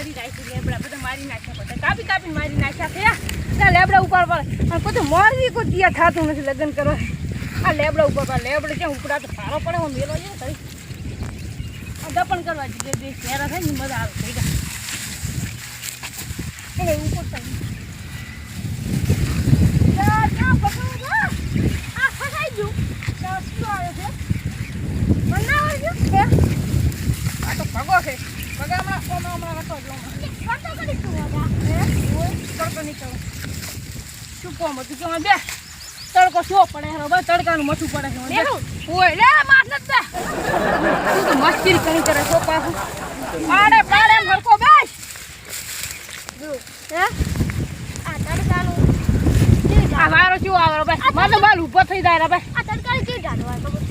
મરી જાય લેબડા બધા મારી નાખ્યા પડે કાપી કાપીને મારી નાખ્યા થયા ત્યાં લેબડા ઉપર પડે અને પછી મોરવી કોઈ ત્યાં થતું નથી લગ્ન કરવા. આ લેબડા ઉપર લેબડે ક્યાં ઉપરા તો સારો પડે, હું મેલો છે કરી દપણ કરવા જઈએ, બે ચહેરા થાય ને મજા આવે, ભેગા. ઉપર થાય જા, જા, પકડો, જા. આ ફસાઈ ગયું જા, શું આવે છે મને ના આવડ્યું? હે? આ તો ભગો છે ભગા હમણાં હમણાં હમણાં નતો જ હમણાં. કરતો કરી તું ભગા. હે? ઓય, શું કોમ હતું? કે બે તડકો શું પડે ભાઈ તડકાનું મઠું પડે છે. ઓય લે માસ નથી દે તું તો મસ્તી કરી કરે છો પાછું. આડે પાડે એમ હરખો બેસ. હે? આ તડકાનું આ વારો શું આવે ભાઈ મારે તો માલ ઊભો થઈ જાય ભાઈ આ તડકાનું કેવું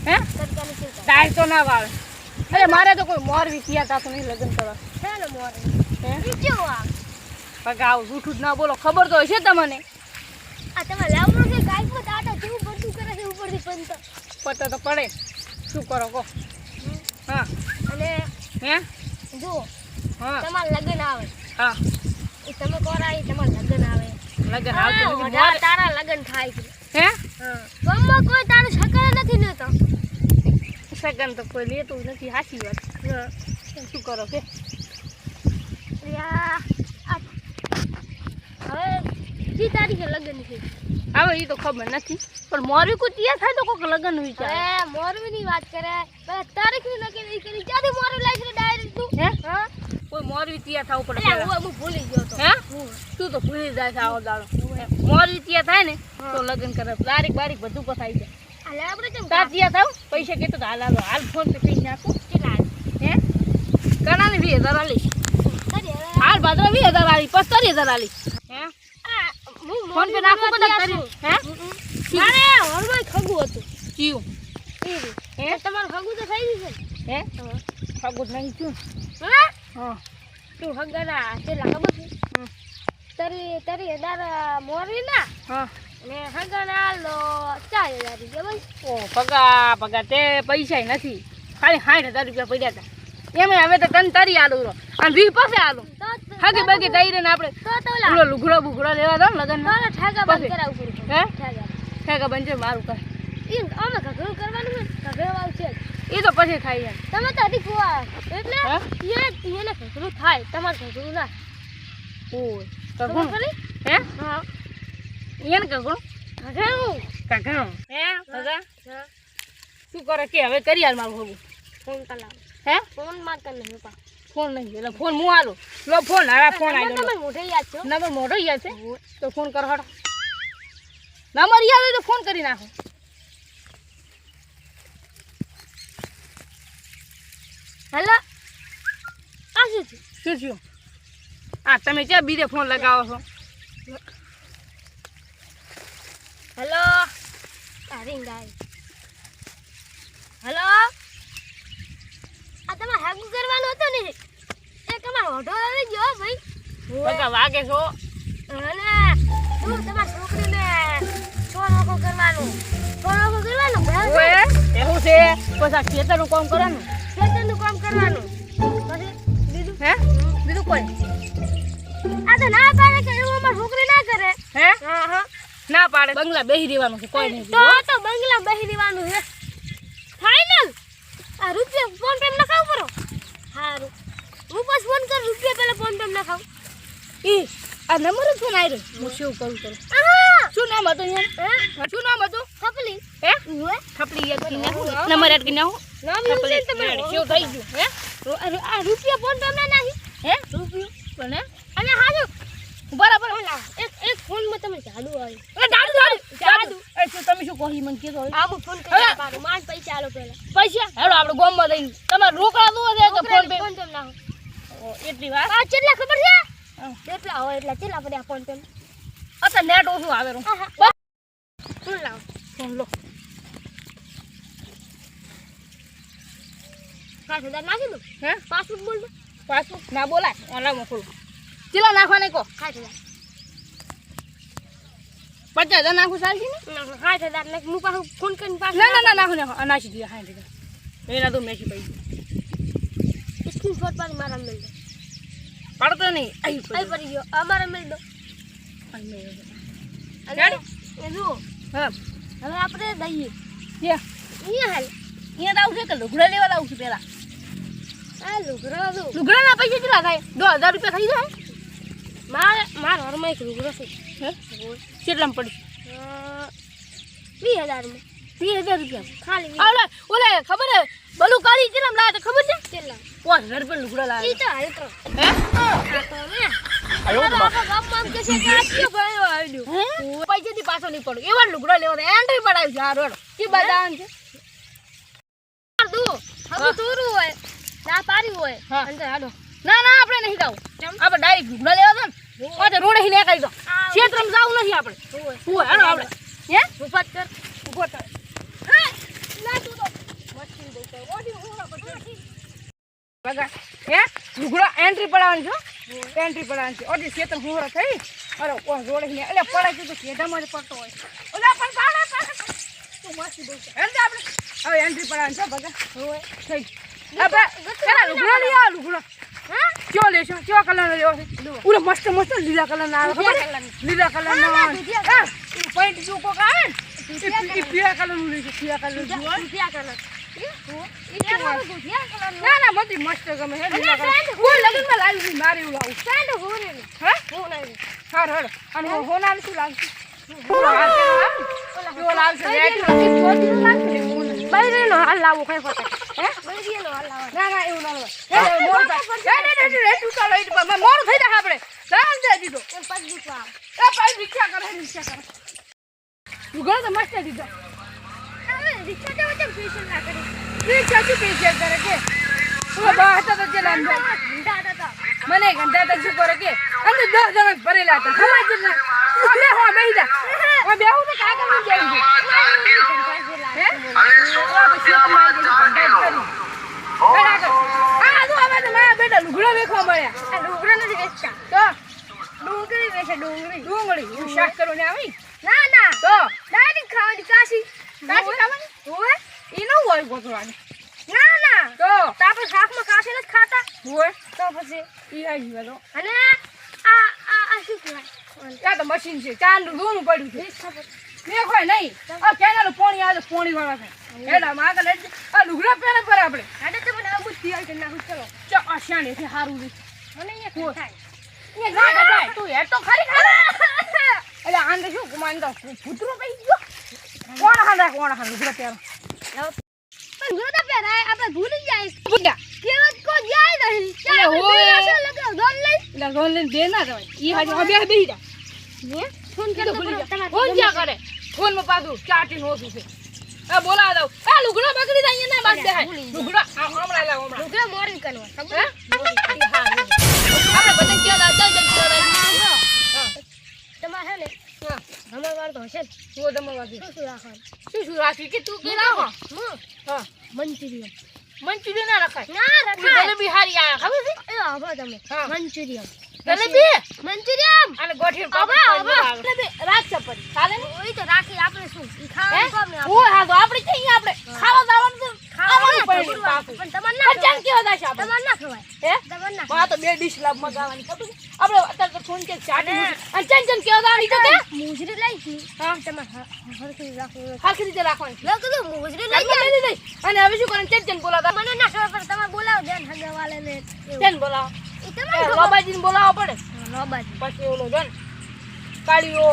હે? તડકાનું કેવું તો ના વાળે અરે મારે તો કોઈ મોર વિકિયા તો નહીં લગ્ન કરવા. ને મોર હે? કેવું આવે પગા જૂઠું જ ના બોલો. ખબર તો હશે તમને. આ તમે લાવડો છે પર તાટા કેવું બધું કરે છે ઉપરથી પંત. પતો તો પડે. શું કરો કો હા. અને હે? જો હા. તમાર લગ્ન આવે. હા. એ તમે કોરાય તમાર લગ્ન આવે. લગન આવતો તારા લગ્ન થાય છે. હે? મમ્મા કોઈ તારું શકલ નથી લેતો. સગન તો કોઈ લેતું નથી સાચી વાત. શું કરો કે? યા, હવે તારીખે લગ્ન છે હવે એ તો ખબર નથી. પણ મોરવી કોઈ ત્યાં થાય તો કોઈક લગ્ન વિચાર હવે મોરવીની વાત કરે. હવે તારીખ નક્કી નહીં કરી. ક્યાંથી મોરવી લાવી છે ડાયરેક્ટ તું? હે? હા? કોઈ મોરવી ત્યાં થાવ પડે હું હું ભૂલી ગયો તો. હે? તું તો ભૂલી જાય છે આવો દાડો. મોરવી ત્યાં થાય ને તો લગ્ન કરે. તારીખ બારીખ બધું પતાઈ જાય અલે આપણે કેમ તાર તૈયાર થાવ? પૈસા કેતો તો હાલ હાલો. હાલ ફોન પે કરી નાખું કેટલા હે? ઘણા ને વીસ હજાર હવે. હાલ ભાદરા વીસ હજાર આલી પછી ત્રીસ હજાર આલીશ. હે આ હું ફોન પે નાખો બધા કરી. હે? મારે હળવાય ખગું હતું. કયું? હે? તમારું ખગું તો થઈ ગયું છે હે? ફગુટ નહીં છું હા? હા. તું હગાના પેલા ખબર છે. તરી તરી હજાર મોરી ના હા. ને હગાના લો ચાર હજાર રૂપિયા ઓ પગા પગા તે પૈસા નથી. ખાલી સાઠ હજાર રૂપિયા પડ્યા હતા એમ હવે તો તન તારી આલું અને વી પાસે આલું. હાગે બાગે તૈરે ને આપણે. તો તો ઓલા લુગડો બુગડો લેવા દો ને લગન મારા ઠાગા બંધ કરાવું પડે હે? ઠાગા બંધ મારું કર ઈ અમે ઘઘરું કરવાનું છે ઘઘરું આવશે જ. એ તો પછી થાય યાર તમે તો હતી કુવા એટલે હે? એ એને ઘઘરું થાય તમારે ઘઘરું ના. ઓ ઘઘરું? હે? હા. એને ઘઘરું? ઘઘરું. ઘઘરું. હે પગા શું કરે કે હવે કરી હાલ મારું હોવું. ફોન કલાવ હે? ફોનમાં તને હું પા ફોન નહીં એટલે ફોન હું આલો? લો ફોન હવે ફોન યાદ છો નંબર મોટો યાદ છે? તો ફોન કરો હડો. નંબર યાદ હોય તો ફોન કરી નાખો. હેલો? આ શું છે? શું થયું? આ તમે ક્યાં બીજે ફોન લગાવો છો? હેલો? રિંગ આવી હેલો? તમારે હાગુ કરવાનું હતું ને એ તમારો ઓઢો આવી ગયો ભાઈ. બધા વાગે છો? અને તું તમારી છોકરીને છો ઓકો કરવાનું? ઓકો કરવાનું? ઓએ એવું છે? પછી ખેતરનું કામ કરવાનું? ખેતરનું કામ કરવાનું. પછી બીજું? હે? બીજું કોઈ આ તો ના પાડે કે એવું અમાર છોકરી ના કરે. હે? હા હા. ના પાડે. બંગલા બેહી રહેવાનું છે કોઈ નહીં તો તો બંગલા બેહી દેવાનું છે. ફાઇનલ આ રૂપિયા ફોન પે નખાવ કરો સારું હું બસ ફોન કર રૂપિયા પહેલા ફોન પે માં નખાવ ઈ આ નંબર જ ફોન આવી હું શું કરું તને? શું નામ હતું યાર શું નામ હતું? થપલી. હે? ઉવે યાદ કરી નાખું. નંબર યાદ કરી નાખું. નામ એવું છે ને શું થઈ ગયું? હે? આ રૂપિયા ફોન પે નાખી? હે? રૂપિયો? પણ અને હારું બરાબર એક એક ફોનમાં તમે જાદુ આવી. એ જાદુ. તમે શું કહી મને કીધો આ ફોન. કરી પાડું માર. પૈસા આલો પહેલા. પૈસા? હેડો આપણે ગોમમાં જઈને તમારે રોકડા દો છે કે ફોન પે ફોન પે નાખો. એટલી વાત? આ કેટલા ખબર છે. કેટલા હોય એટલા કેટલા પડ્યા ફોન તેમ અત્યારે નેટ ઓછું આવે બસ. ફોન લાવો. ફોન લો. પાંચ હજાર નાખી દઉં? હે? પાસબુક બોલ પાછું ના બોલાય. ઓનલાઈન મોકલું. ચેલા નાખવા નહીં કહો સાઠ હજાર પચાસ હજાર નાખું ચાલશે ને? સાઠ હજાર નાખ હું પાછું ફોન કરીને પાછું ના ના નાખું. નાખો નાખી. દીધા હા દીધા. એના તો મેસી પડી સ્ક્રીનશોટ પાડી મારા દે પડતો નહીં. અહીં પડી ગયો. અમારે મેળ દો. હવે આપણે દઈએ. કે અહીંયા હાલ. અહીંયા તો આવશે કે લુગડા લેવા આવું છું પેલા આ લુગડો લુગડા ના પૈસા કેટલા થાય? દો હજાર રૂપિયા થઈ જાય. મારે મારા ઘરમાં એક લુગડો છે. હે? કેટલામાં પડશે વીસ હજારમાં. ત્રીસ હજાર રૂપિયા. ખાલી આવડે ઓલે ઓલે ખબર હે? બલુ કાળી કેટલા લાવે તો ખબર છે? કેટલા? પાંચ હજાર રૂપિયા લુગડા લાવે ઈ તો હલકો હે? પાછો નહીં પડો. એવા લુગડો લેવા એન્ટ્રી પડાવી છે આ રોડ. કે બદાન છે. હવે તોરું હોય. ના પારી હોય. અંદર હાલો. ના ના આપણે નહીં જાવું આપણે ડાયરેક્ટ લુગડા લેવા દો ને. પાછા રોડે હિલે કરી દો. ક્ષેત્રમાં જાવું નથી આપણે. હું હેડો આપણે. હે? ઊભા કર. ઊભો થા. હે લુગડા એન્ટ્રી પડાવવાની છો એન્ટ્રી પડાવવાની છે ઓડી ખેતર હું થઈ અરે કોણ જોડે ને એટલે પડાય છે તો કેદામાં જ પડતો હોય ઓલા પણ પાડે પાડે તું મસ્તી બોલશે હેડ આપણે હવે એન્ટ્રી પડાવવાની છે ભગા હોય થઈ આપણે પેલા લુગડો લઈ આવ લુગડો કયો લેશો કયો કલર લેવો છે ઓલો મસ્ત મસ્ત લીલા કલર ના આવે ખબર લીલા કલર ના આવે પેન્ટ જો કોક આવે ને પીળા કલરનું લેશે પીળા કલર. કલર નો ના મસ્ત ગમે હે કોઈ લગનમાં લાવ્યું મારે એવું લાવું સાંડ અને હું શું લાવશું ઓલો લાવશે રેડ લાવશે લાવો કઈ ફોટો હે બૈરીનો લાવો એવું ના લાવે મોર મોર થઈ જાય આપણે ચાલ દે દીધો પગ દુખવા એ રિક્ષા કરે રિક્ષા કરે લુગડો તો મસ્ત દીધો રિક્ષા તો વચ્ચે ફેશન ના કરી? રિક્ષા શું પૈસા કરે કે? ઓલો બા હતા તો જે લાંબો. ઘંટા હતા મને ઘંટા તો શું કરે કે? અંદર દસ જણા ભરેલા હતા. સમાજ જ ના. અમે હો બેહી જા. ઓ બેહું તો કાકા માં જઈ છે હે? ડુંગળી નથી વેચતા. તો? ડુંગળી વેચે ડુંગળી ડુંગળી. હું શાક કરું ને આવી? ના ના. તો? ડાયરેક્ટ ખાવાની કાશી. કાશી ખાવાની? હોય ઈ ન હોય ગોતવાની. ના ના. તો? તો આપણે શાકમાં કાશી નથી ખાતા? હોય તો પછી ઈ આવી ગયો અને આ આ આ શું કહેવાય? ત્યાં તો મશીન છે. ચાંદનું દૂનું પડ્યું છે. કોઈ નહીં. આ કેનાલું પોણી આવે પોણી વાળા છે. હેડા માં આગળ હેડ આ લુગડા પહેરે પર આપણે. હાડે તો મને આવી કે નાખું. ચલો. ચા આ શાણે છે હારું છે મને અહીંયા થાય. એ ના કદાય તું હેડ તો ખરી ખરી. એટલે આંધે શું કુમાન તો કૂતરો પઈ ગયો? કોણ હાંડા કોણ હાંડા લુગડા પહેરો. પણ જો તો પહેરાય આપણે ભૂલી જાય. બુડા કેવત કો જાય નહીં. ચાલે હોય. લગાવ દોન લઈ. એટલે ગોલ લઈ દે ના જવાય. ઈ હાજી હવે બે બેહી જા. ને ફોન કરતો જા. ફોન ક્યાં કરે? ફોનમાં પાછું ચાટી નો છે આ બોલા દઉં. આ લુગડા બગડી જાય ના બાંધ દે લુગડા આ હમણાં લાવ હમણાં. લુગડા મોરી કરવા હે? હા, આપણે બધા ક્યાં લાવતા જ તમારે હે ને હા. હમણાં વાર તો હશે ને. જુઓ શું શું રાખવાનું? શું શું રાખી? કે તું કે રાખો? હા? મંચુરિયન. મંચુરિયન ના રખાય? ના રખાય. જલેબી હારી આ ખબર છે? એ આવો તમે. મંચુરિયન. જલેબી મંચુરિયન. અને ગોઠીને પાપડ આવો. ખાઈ જવા. રાખ ચપટી ચાલે ને? ઓય તો રાખી આપણે શું? ઈ ખાવાનું કોમ ને ઓ હા તો આપણે કઈ આપણે. ખાવા દાવાનું પડે. પણ તમારે ના ખર્ચાને. કેવા તમારે ના ખવાય. હે? તમારે ના માં તો બે ડીશ લાવ મગાવવાની ખબર આપણે અત્યારે તો ફોન કે ચાટી. અને ચન ચન કેવા દાવાની તો તે મુજરી લઈ છી હા. તમારે હરખી રાખવું હાલકી રીતે રાખવાની. મેં કીધું મુજરી લઈ જાય. લઈ લઈ. અને હવે શું કરવાનું? ચન ચન બોલાવતા. મને ના ખબર પડે તમે બોલાવો બેન હગાવાલે ને. ચન બોલાવો. એ ખબર બાબાજીને બોલાવવો પડે. લોબાજી પછી ઓલો જો ને કાળીઓ.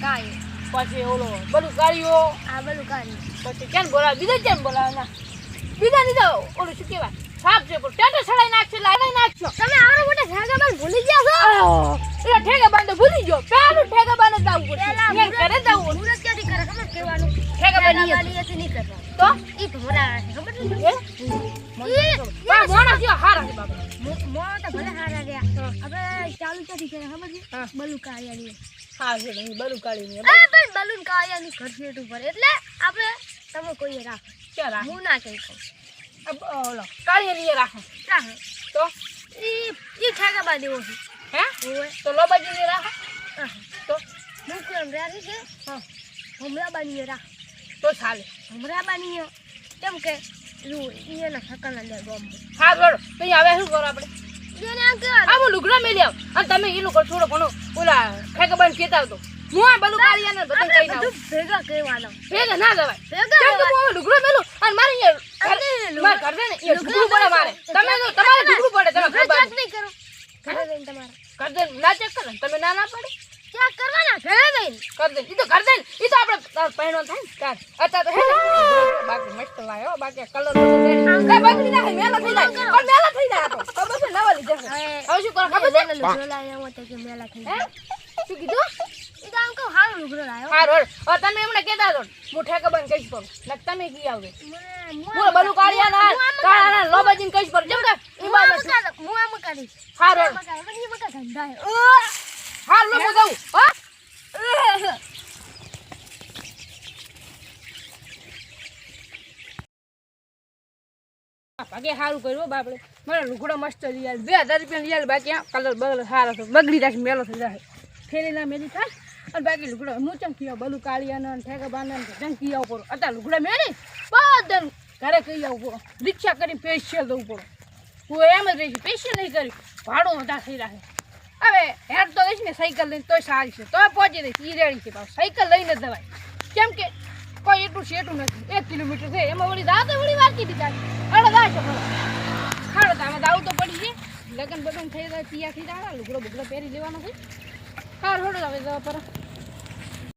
કાઈ પછી ઓલો બધું કાળીઓ આ બધું કાળીઓ પછી કેમ બોલાવે? બીજા કેમ બોલાવે? ના. બીજા નહીં તો ઓલું શું કહેવાય? સાપ છે પણ ટેટો સડાઈ નાખશે લાડાઈ નાખશો. તમે આવડો મોટો બાંધ ભૂલી ગયા છો? એટલે ઠેકા બાંધો ભૂલી ગયો. પેલું ઠેકા બાંધો જ આવવું પડશે. અહીંયા કરે જ આવવું મુરત ક્યાંથી કરે? ખબર કહેવાનું ઠેગા બાંધ નહીં કરવાનું તો? ઈ ભમરા ખબર છે આ મોણા જેવા હારા છે બાબા તો ભલે હારા રહ્યા. આપણે ચાલુ ક્યાંથી કરે ખબર છે? બલુ કાયાની હા છે નહીં નહીં હા પણ કાયાની ઘરસેટ ઉપર. એટલે આપણે તમે કોઈએ રાખો. ક્યાં રાખે? હું ના કહી કહું ઓલો કાળી લીએ રાખો. રાખો તો? એ ઈ ઠેકા છે હે? તો લોબાજી ને રાખો. હા. તો? રાખી છે? હા. હમણાં બાની રાખ. તો ચાલે. હમણાં બાની કેમ કે એના સકના લે ગોમ. હા તો અહીંયા હવે શું કરો આપણે? એને આમ કહેવાનું. આ હું લુગડા મેલી આવ અને તમે એ લોકો થોડો ઘણો ઓલા ઠેકાબાન કહેતા આવતો હું આ બધું કાળિયાને બધું આપણે કહીને ભેગા કહેવાના. ભેગા ના જવાય ભેગા કેમ કે હું લુગડો મેલું અને મારે ઘર- મારે ઘર ને, અહીંયા પડે મારે. તમે તો- તમારે કરો પડે, તમે ઘર ચેક નહીં કરો. ઘરે જઈને તમારે. દે ના ચેક કરો તમે ના ના પડે ચેક કરવાના, ઘરે જઈને. કર દે ઈ તો દે ઈ તો આપણે તાર થાય ને તાર. અચ્છા તો હે બાકી મસ્ત લાયો બાકી કલર તો. એ બગડી નાખે, મેલો થઈ જાય. પણ મેલો થઈ જાય તો તો. બસ નવા લીધા હવે- શું કરો ખબર છે? મેલા થઈ જાય. શું કીધું? એ તો આમ કહું, હારો લુગડો લાવ્યો. હારું, હારું. તમે એમને કહેતા હતો ને, હું બંધ કહીશ પણ નક તમે કી આવજો હું- હું હું આમ બધું કાઢ્યા ના કાળા ના લોબાજીને કહીશ પણ જેમ કે ઈ હું આમ બાબત છે. કાઢ- હું આમ કાઢીશ. હારું, આમ કાઢ, પણ એમાં કાંઈ ધંધા હે. લો, હું જાઉં. હો? ભાગે સારું કર્યું બાપડે મને લુગડો મસ્ત લઈ બે હજાર રૂપિયા લઈ આલ બાકી કલર બગલ સારો છે બગડી જાય મેલો થઈ જાય ફેરી ના મેલી થાય અને બાકી લુગડા હું ચમ કીઓ બલું કાળિયા ને ઠેકા બાંધા ને ચમ કી આવું પડો અત્યારે લુગડા મેળી બધાને ઘરે કહી આવું પડો રિક્ષા કરીને પેશિયલ દઉં પડો. હું એમ જ રહીશ પેશિયલ નહીં કરી ભાડું વધારે થઈ રહે હવે હેડ તો રહીશ ને સાયકલ લઈને, તોય સારી છે. તોય પહોંચી રહીશ ઈ રેડી છે પાછું. સાયકલ લઈને દવાય કેમ કે કોઈ એટલું શેઠું નથી. એક કિલોમીટર છે, એમાં વળી દાદા વળી વાંચી દીધા અડે દા છે ખાડો તો આમાં દાવું તો પડી છે. લગન બગન થઈ જાય, પિયા થઈ જાય લુગડો બુગડો પહેરી લેવાનો છે. હા હોડો હવે જવા પર.